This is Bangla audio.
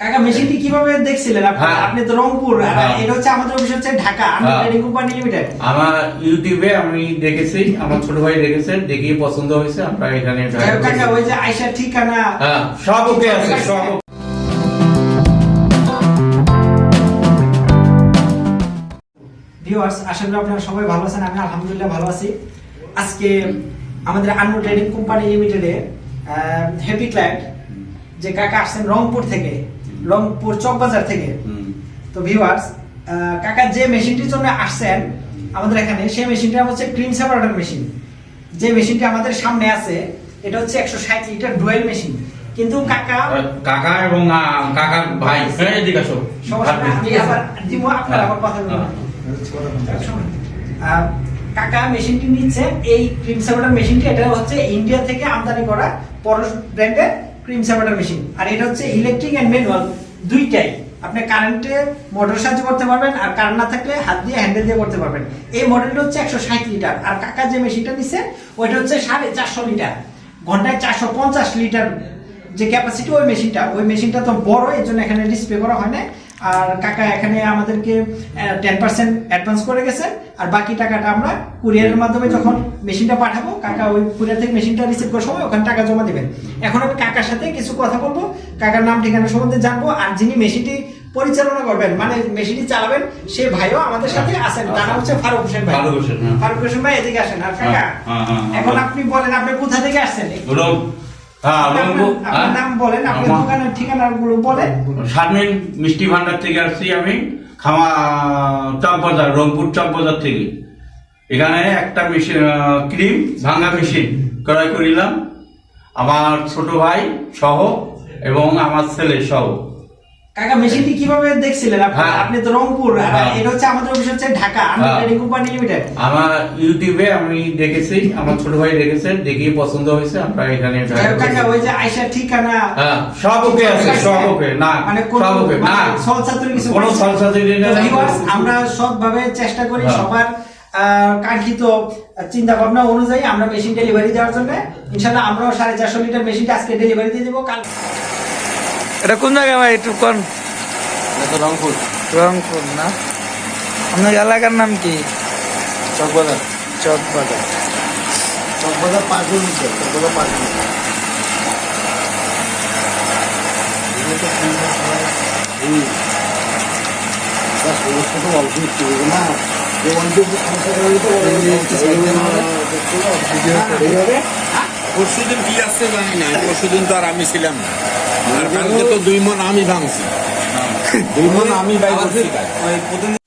কাকা মেশিনটি কীভাবে দেখছিলেন আপনি? হ্যাঁ। আপনি তো রংপুর হ্যাঁ। এটা হচ্ছে আমাদের অফিস হচ্ছে ঢাকা হ্যাঁ। ট্রেডিং কোম্পানি লিমিটেড আমার ইউটিউবে আমি দেখেছি আমার ছোট ভাই দেখেছে দেখি পছন্দ হয়েছে আমরা এখানে কাকা ওই যে ঠিকানা। হ্যাঁ সব ওকে আছে সব ভিউয়ার্স আশা করি আপনারা সবাই ভালো আছেন আমি আলহামদুলিল্লাহ ভালো আছি। আজকে আমাদের আন্ন ট্রেডিং কোম্পানি লিমিটেডে হ্যাপি ক্লায়েন্ট যে কাকা আসছেন রংপুর থেকে রংপুর চকবাজার থেকে। তো ভিউয়ার্স কাকা যে মেশিনটির জন্য আসছেন আমাদের এখানে সেই মেশিনটা হচ্ছে ক্রিম সেপারেটর মেশিন। যে মেশিনটি আমাদের সামনে আছে এটা হচ্ছে একশো ষাট লিটার ডুয়েল মেশিন। কিন্তু কাকা কাকা এবং কাকার ভাই। হ্যাঁ এদিকে আসো। আহ, কাকা মেশিনটি নিচ্ছে এই ক্রিম সেপারেটর মেশিনটি এটা হচ্ছে ইন্ডিয়া থেকে আমদানি করা পরশ ব্র্যান্ডের ক্রিম সেপারেটর মেশিন আর এটা হচ্ছে ইলেকট্রিক অ্যান্ড ম্যানুয়াল দুইটাই। আপনি কারেন্টে মোটর সাহায্য করতে পারবেন, আর কারেন্ট না থাকলে হাত দিয়ে হ্যান্ডেল দিয়ে করতে পারবেন। এই মডেলটা হচ্ছে একশো ষাট লিটার আর কাকা যে মেশিনটা নিচ্ছে ওইটা হচ্ছে সাড়ে চারশো লিটার ঘন্টায় চারশো পঞ্চাশ লিটার যে ক্যাপাসিটি ওই মেশিনটা ওই মেশিনটা তো বড়, এর জন্য এখানে ডিসপ্লে করা হয় না আর কাকা এখানে আমাদেরকে টেন পার্সেন্ট অ্যাডভান্স করে গেছেন আর বাকি টাকাটা আমরা কুরিয়ারের মাধ্যমে যখন মেশিনটা পাঠাবো কাকা ওই কুরিয়ার থেকে মেশিনটা রিসিভ করার সময় ওখানে টাকা জমা দিবেন। এখন আমি কাকার সাথে কিছু কথা বলব কাকার নাম ঠিকানা সম্বন্ধে জানব আর যিনি মেশিনটি পরিচালনা করবেন মানে মেশিনটি চালাবেন সে ভাইও আমাদের সাথে আছেন। তার নাম হচ্ছে ফারুক হোসেন ভাই। ফারুক হোসেন, হ্যাঁ। ফারুক হোসেন ভাই এদিকে আসেন। আর কাকা হ্যাঁ, হ্যাঁ, হ্যাঁ, এখন আপনি বলেন আপনি কোথা থেকে আসছেন? হ্যাঁ আপনার নাম বলেন আপনার আমার- দোকানের ঠিকানাগুলো বলেন। শারমিন মিষ্টি ভান্ডার থেকে আসছি আমি খামা চকবাজার রংপুর চকবাজার থেকে। এখানে একটা মেশিন ক্রিম ভাঙা মেশিন ক্রয় করিলাম। আমার ছোট ভাই সহ এবং আমার ছেলে সহ। কাকা মেশিনটি কীভাবে দেখছিলেন আপনি হ্যাঁ। আপনি তো রংপুর হ্যাঁ। এটা হচ্ছে আমাদের অফিস হচ্ছে ঢাকা আমরা হ্যাঁ। কোম্পানি লিমিটেড আমার ইউটিউবে আমি দেখেছি আমার ছোট ভাই দেখেছে দেখি পছন্দ হয়েছে আমরা এখানে কাকা ওই যে ঠিকানা সব ওকে আছে সব ওকে না মানে সব ওকে না সলসাতুর কিছু কোনো সলসাতুরি না। আমরা চেষ্টা করি। সবার কাঙ্ক্ষিত চিন্তা ভাবনা অনুযায়ী আমরা মেশিন ডেলিভারি দেওয়ার জন্য ইনশাআল্লাহ আমরাও সাড়ে চারশো লিটার মেশিনটা আজকে ডেলিভারি দিয়ে দেবো কাল এটা কোন জায়গায় ভাই একটু কোন রংপুর রংপুর না আপনার এলাকার নাম কি চকবাজার চকবাজার চকবাজার পাঁচ মিটার চকবাজার পাঁচ পরশুদিন কি আসছে জানি না পরশুদিন তো আর আমি ছিলাম না দুই মন আমি ভাঙছি। দুই মন আমি বাই